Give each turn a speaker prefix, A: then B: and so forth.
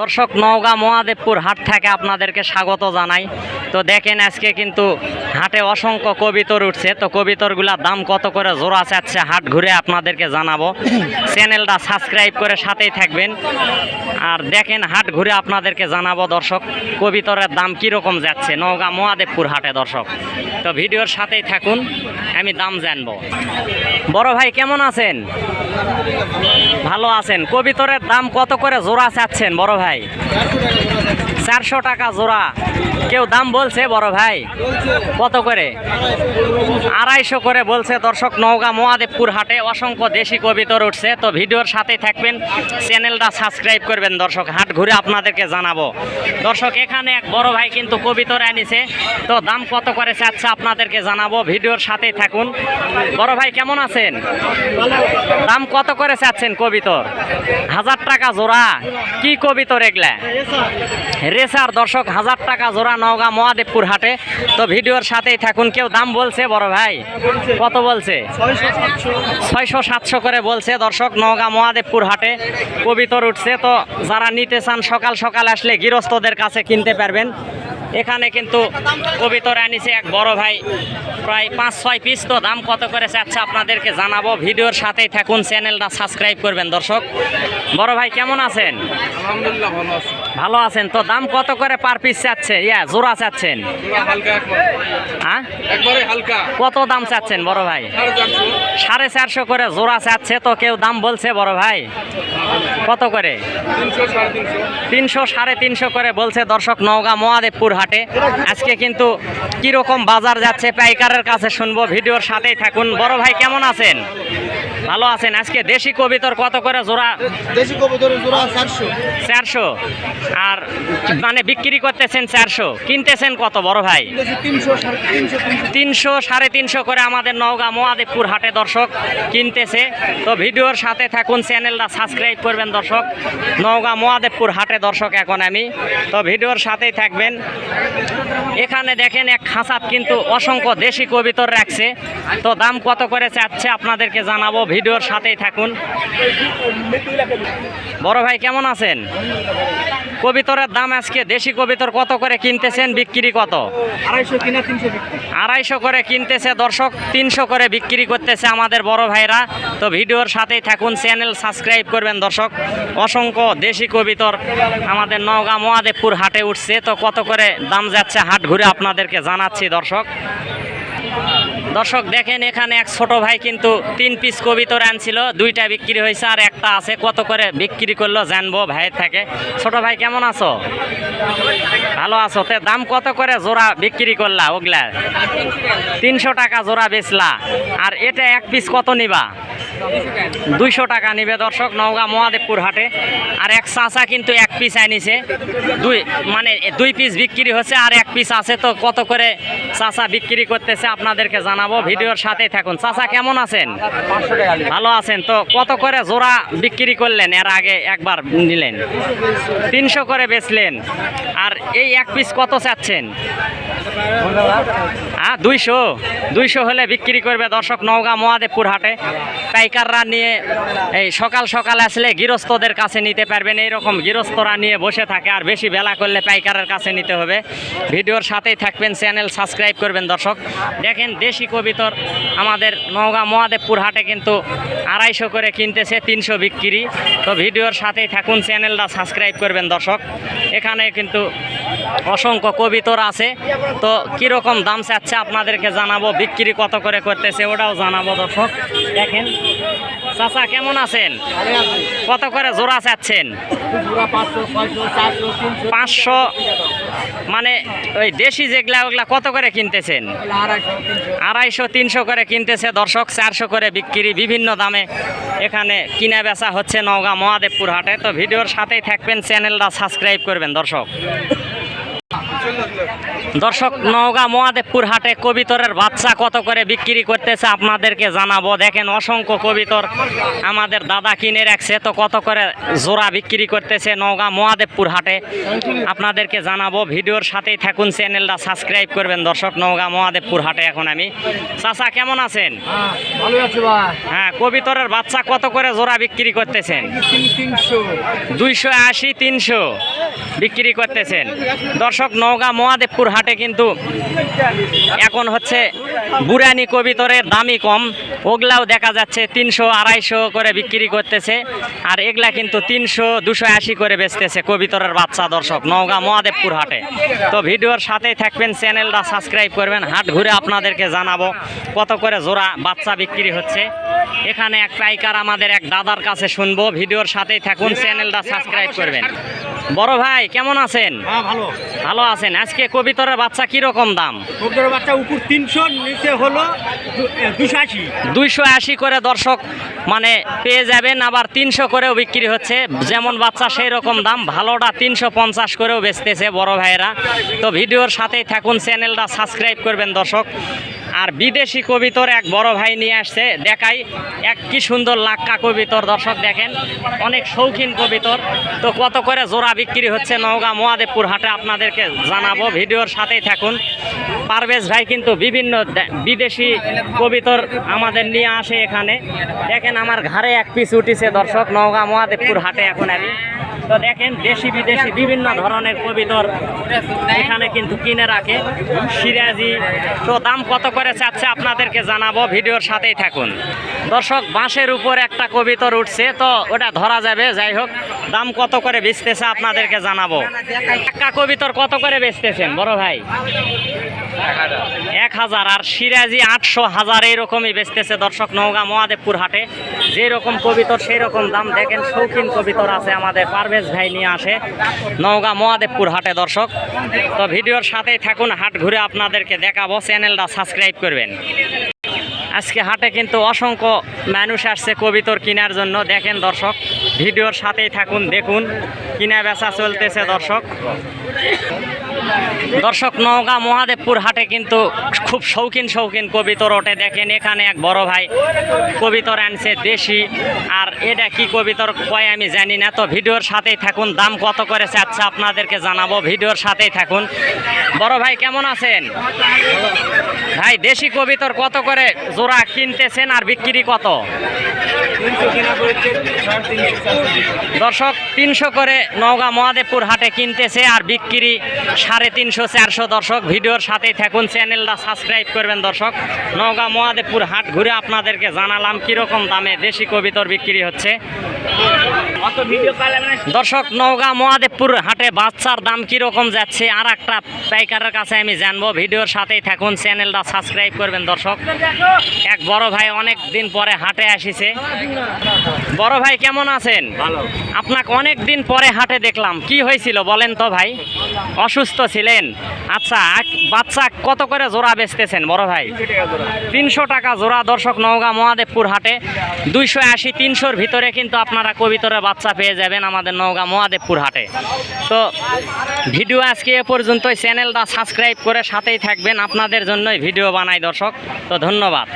A: দর্শক, নওগাঁ মহাদেবপুর হাট থেকে আপনাদেরকে স্বাগত জানাই। তো দেখেন, আজকে কিন্তু হাটে অসংখ্য কবিতর উঠছে। তো কবিতরগুলোর দাম কত করে জোড়া চাচ্ছে, হাট ঘুরে আপনাদেরকে জানাব। চ্যানেলটা সাবস্ক্রাইব করে সাথেই থাকবেন। আর দেখেন, হাট ঘুরে আপনাদেরকে জানাব দর্শক, কবিতরের দাম কীরকম যাচ্ছে নওগাঁ মহাদেবপুর হাটে দর্শক। তো ভিডিওর সাথেই থাকুন, আমি দাম জানব। বড় ভাই, কেমন আছেন? ভালো আছেন। কবিতরের দাম কত করে জোড়া চাচ্ছেন বড় ভাই? চারশো টাকা জোড়া। কেউ দাম বলছে বড় ভাই? কত করে? আড়াইশো করে বলছে দর্শক নওগাঁ মহাদেবপুর হাটে অসংখ্য দেশি কবিতর উঠছে। তো ভিডিওর সাথে থাকবেন চ্যানেলটা সাবস্ক্রাইব করবেন দর্শক হাট ঘুরে আপনাদেরকে জানাব। দর্শক এখানে এক বড় ভাই কিন্তু কবিতর আনিছে তো দাম কত করে চাচ্ছে আপনাদেরকে জানাব ভিডিওর সাথেই থাকুন। বড় ভাই কেমন আছেন? দাম কত করে চাচ্ছেন কবিতর হাজার টাকা জোড়া। কি কবিতর এগুলা? রেসার দর্শক, হাজার টাকা জোড়া নওগাঁ মহাদেবপুর হাটে। তো ভিডিওর সাথেই থাকুন, কেউ দাম বলছে, বড় ভাই? কত বলছে? ছয়শো সাতশো করে বলছে, দর্শক, নওগাঁ মহাদেবপুর হাটে কবিতর উঠছে। তো যারা নিতে চান, সকাল সকাল আসলে গৃহস্থদের কাছে কিনতে পারবেন। এখানে কিন্তু কবিতর আনিছে এক বড় ভাই। প্রায় পাঁচ ছয় পিস তো দাম কত করে চাচ্ছে আপনাদেরকে জানাব। ভিডিওর সাথেই থাকুন চ্যানেলটা সাবস্ক্রাইব করবেন দর্শক। বড় ভাই কেমন আছেন?
B: আলহামদুলিল্লাহ ভালো আছে।
A: ভালো আছেন তো? দাম কত করে পার পিস চাচ্ছে? ইয়া জোড়া চাচ্ছেন? হ্যাঁ? কত দাম চাচ্ছেন বড় ভাই?
B: সাড়ে চারশো।
A: করে জোড়া চাচ্ছে তো কেউ দাম বলছে বড় ভাই? কত করে?
B: তিনশো সাড়ে তিনশো
A: করে বলছে দর্শক। নওগাঁ মহাদেবপুর হাটে। আজকে কিন্তু কীরকম বাজার যাচ্ছে পাইকারের কাছে শুনব ভিডিওর সাথেই থাকুন। বড় ভাই কেমন আছেন? ভালো আছেন? আজকে দেশি কবিতর কত করে জোড়া?
C: দেশি কবুতরের জোড়া চারশো।
A: চারশো। আর মানে বিক্রি করতেছেন চারশো। কিনতেছেন কত বড় ভাই?
C: তিনশো সাড়ে তিনশো
A: করে আমাদের নওগাঁ মহাদেবপুর হাটে দর্শক কিনতেছে। তো ভিডিওর সাথে থাকুন চ্যানেলটা সাবস্ক্রাইব করবেন দর্শক। নওগাঁ মহাদেবপুর হাটে দর্শক এখন আমি। তো ভিডিওর সাথেই থাকবেন। এখানে দেখেন এক খাঁচাত কিন্তু অসংখ্য দেশি কবিতর রাখছে। তো দাম কত করে চাচ্ছে আপনাদেরকে জানাব, ভিডিওর সাথেই থাকুন। বড় ভাই, কেমন আছেন? কবিতরের দাম আজকে দেশি কবিতর কত করে কিনতেছেন বিক্রি কত?
C: আড়াইশো কিনা তিনশো
A: আড়াইশো করে কিনতেছে দর্শক তিনশো করে বিক্রি করতেছে আমাদের বড় ভাইরা। তো ভিডিওর সাথেই থাকুন চ্যানেল সাবস্ক্রাইব করবেন দর্শক। অসংখ্য দেশি কবিতর আমাদের নওগাঁ মহাদেবপুর হাটে উঠছে। তো কত করে দাম যাচ্ছে হাট ঘুরে আপনাদেরকে জানাচ্ছি দর্শক। দর্শক, দেখেন এখানে এক ছোট ভাই কিন্তু তিন পিস কবিতর আনছিল, দুইটা বিক্রি হয়েছে আর একটা আছে। কত করে বিক্রি করল জানব ভাইয়ের থাকে। ছোট ভাই, কেমন আছো? ভালো আছো? তে দাম কত করে জোড়া বিক্রি করলা ওগুলা? তিনশো টাকা জোড়া বেচলা। আর এটা এক পিস কত নিবা? দুইশো টাকা নিবে দর্শক, নওগাঁ মহাদেবপুর হাটে। আর এক চাচা কিন্তু এক পিস আনিছে। দুই মানে দুই পিস বিক্রি হচ্ছে আর এক পিস আছে তো কত করে চাচা বিক্রি করতেছে আপনাদেরকে জানাব। ভিডিওর সাথেই থাকুন। চাচা, কেমন আছেন? ভালো আছেন তো? কত করে জোড়া বিক্রি করলেন? এর আগে একবার নিলেন। তিনশো করে বেচলেন। আর এই এক পিস কত চাচ্ছেন? হ্যাঁ দুইশো। দুইশো হলে বিক্রি করবে দর্শক নওগাঁ মহাদেবপুর হাটে। পাইকাররা নিয়ে এই সকাল সকাল আসলে গৃহস্থদের কাছে নিতে পারবেন। এইরকম গৃহস্থরা নিয়ে বসে থাকে, আর বেশি বেলা করলে পাইকারের কাছে নিতে হবে। ভিডিওর সাথেই থাকবেন, চ্যানেল সাবস্ক্রাইব করবেন দর্শক। দেখেন দেশি কবিতর আমাদের নওগাঁ মহাদেবপুর হাটে কিন্তু আড়াইশো করে কিনতেছে, তিনশো বিক্রি। তো ভিডিওর সাথেই থাকুন, চ্যানেলটা সাবস্ক্রাইব করবেন দর্শক। এখানে কিন্তু অসংখ্য কবিতর আছে। তো কীরকম দাম চাচ্ছে আপনাদেরকে জানাব, বিক্রি কত করে করতেছে ওটাও জানাব দর্শক। দেখেন, চাচা কেমন আছেন? কত করে জোড়া চাচ্ছেন?
C: পাঁচশো
A: মানে ওই দেশি যেগুলা ওগুলা কত করে কিনতেছেন?
C: আড়াইশো, তিনশো
A: করে কিনতেছে দর্শক, চারশো করে বিক্রি, বিভিন্ন দামে এখানে কিনা বেচা হচ্ছে নওগাঁ মহাদেবপুর হাটে। তো ভিডিওর সাথেই থাকবেন, চ্যানেলটা সাবস্ক্রাইব করবেন দর্শক। দর্শক, নওগাঁ মহাদেবপুর হাটে কবিতরের বাচ্চা কত করে বিক্রি করতেছে আপনাদেরকে জানাব। দেখেন, অসংখ্য কবিতর আমাদের দাদা কিনে রাখছে। তো কত করে জোড়া বিক্রি করতেছে নওগাঁ মহাদেবপুর হাটে? আপনাদেরকে জানাব। ভিডিওর সাথেই থাকুন, চ্যানেলটা সাবস্ক্রাইব করবেন। দর্শক, নওগাঁ মহাদেবপুর হাটে এখন আমি। চাচা, কেমন আছেন?
C: হ্যাঁ
A: কবিতরের বাচ্চা কত করে জোড়া বিক্রি করতেছেন? দুইশো আশি, তিনশো বিক্রি করতেছেন। দর্শক, নওগাঁ মহাদেবপুর হাটে কিন্তু এখন হচ্ছে বুড়ানি কবিতরের দামই কম। ওগুলাও দেখা যাচ্ছে তিনশো আড়াইশো করে বিক্রি করতেছে, আর এগুলা কিন্তু তিনশো দুশো আশি করে বেচতেছে কবিতরের বাচ্চা দর্শক নওগাঁ মহাদেবপুর হাটে। তো ভিডিওর সাথেই থাকবেন, চ্যানেলটা সাবস্ক্রাইব করবেন, হাট ঘুরে আপনাদেরকে জানাব কত করে জোড়া বাচ্চা বিক্রি হচ্ছে। এখানে এক পাইকার আমাদের এক দাদার কাছে শুনব, ভিডিওর সাথেই থাকুন, চ্যানেলটা সাবস্ক্রাইব করবেন। বড় ভাই কেমন আছেন?
C: হ্যাঁ ভালো।
A: ভালো আছেন। আজকে কবিতরের বাচ্চা কি রকম দাম?
C: কবুতরের বাচ্চা উপর তিনশো নিচে হলো দুশো আশি।
A: দুইশো আশি করে দর্শক মানে পেয়ে যাবেন আবার তিনশো করেও বিক্রি হচ্ছে। যেমন বাচ্চা সেই রকম দাম ভালোটা তিনশো পঞ্চাশ করেও বেচতেছে বড় ভাইয়েরা। তো ভিডিওর সাথেই থাকুন চ্যানেলটা সাবস্ক্রাইব করবেন দর্শক। আর বিদেশি কবিতর এক বড় ভাই নিয়ে আসছে। দেখাই এক কি সুন্দর লাক্কা কবিতর। দর্শক দেখেন, অনেক শৌখিন কবিতর। তো কত করে জোড়া বিক্রি হচ্ছে নওগাঁ মহাদেবপুর হাটে আপনাদেরকে জানাব। ভিডিওর সাথেই থাকুন। পারভেজ ভাই কিন্তু বিভিন্ন বিদেশি কবিতর আমাদের নিয়ে আসে এখানে। দেখেন আমার ঘাড়ে এক পিস উঠিছে দর্শক, নওগাঁ মহাদেবপুর হাটে এখন আমি। তো দেখেন দেশি বিদেশি বিভিন্ন ধরনের কবিতর এখানে কিন্তু কিনে রাখে। সিরাজি, তো দাম কত করে চাচ্ছে আপনাদেরকে জানাব, ভিডিওর সাথেই থাকুন। দর্শক, বাঁশের উপর একটা কবিতর উঠছে, তো ওটা ধরা যাবে, যাই হোক, দাম কত করে বেচতেছে আপনাদেরকে জানাব। একটা কবিতর কত করে বেচতেছেন, বড় ভাই? এক হাজার। আর সিরাজি আটশো হাজার, এইরকমই বেচতেছে দর্শক নওগাঁ মহাদেবপুর হাটে। যেই রকম কবিতর সেই রকম দাম। দেখেন শৌখিন কবিতর আছে আমাদের পারভেজ ভাই নিয়ে আসে। নওগাঁ মহাদেবপুর হাটে দর্শক। তো ভিডিওর সাথেই থাকুন, হাট ঘুরে আপনাদেরকে দেখাবো। চ্যানেলটা সাবস্ক্রাইব করবেন। আজকে হাটে কিন্তু অসংখ্য মানুষ আসছে কবিতর কেনার জন্য। দেখেন দর্শক, ভিডিওর সাথেই থাকুন, দেখুন। কিনা বেচা চলতেছে দর্শক। দর্শক, নওগাঁ মহাদেবপুর হাটে কিন্তু খুব শৌখিন শৌখিন কবিতর ওঠে। দেখেন, এখানে এক বড় ভাই কবিতর আনছে দেশি। আর এটা কি কবিতর কয় আমি জানি না। তো ভিডিওর সাথেই থাকুন, দাম কত করেছে আচ্ছা আপনাদেরকে জানাব। ভিডিওর সাথেই থাকুন। বড় ভাই, কেমন আছেন? ভাই, দেশি কবিতর কত করে? জোড়া কিনতেছেন আর বিক্রি কত? দর্শক, তিনশো করে নওগাঁ মহাদেবপুর হাটে কিনতেছে আর বিক্রি সাড়ে তিনশো, চারশো দর্শক। ভিডিওর সাথেই থাকুন, চ্যানেলটা সাবস্ক্রাইব করবেন দর্শক। নওগাঁ মহাদেবপুর হাট ঘুরে আপনাদেরকে জানালাম কীরকম দামে দেশি কবিতর বিক্রি হচ্ছে। দর্শক, নওগাঁ মহাদেবপুর হাটে বাচ্চার দাম কীরকম যাচ্ছে? আর একটা পাইকারের কাছে আমি জানব। ভিডিওর সাথেই থাকুন, চ্যানেলটা সাবস্ক্রাইব করবেন দর্শক। এক বড় ভাই অনেক দিন পরে হাটে আসিছে। বড় ভাই কেমন আছেন?
C: ভালো।
A: আপনাকে অনেক দিন পরে হাটে দেখলাম। কি হয়েছিল বলেন তো ভাই? অসুস্থ ছিলেন? আচ্ছা বাচ্চা কত করে জোড়া বেচতেছেন বড় ভাই? তিনশো টাকা জোড়া দর্শক নওগাঁ মহাদেবপুর হাটে। দুইশো আশি তিনশোর ভিতরে কিন্তু আপনারা কবিতরের বাচ্চা পেয়ে যাবেন আমাদের নওগাঁ মহাদেবপুর হাটে। তো ভিডিও আজকে এ পর্যন্তই। চ্যানেলটা সাবস্ক্রাইব করে সাথেই থাকবেন। আপনাদের জন্যই ভিডিও বানাই দর্শক। তো ধন্যবাদ।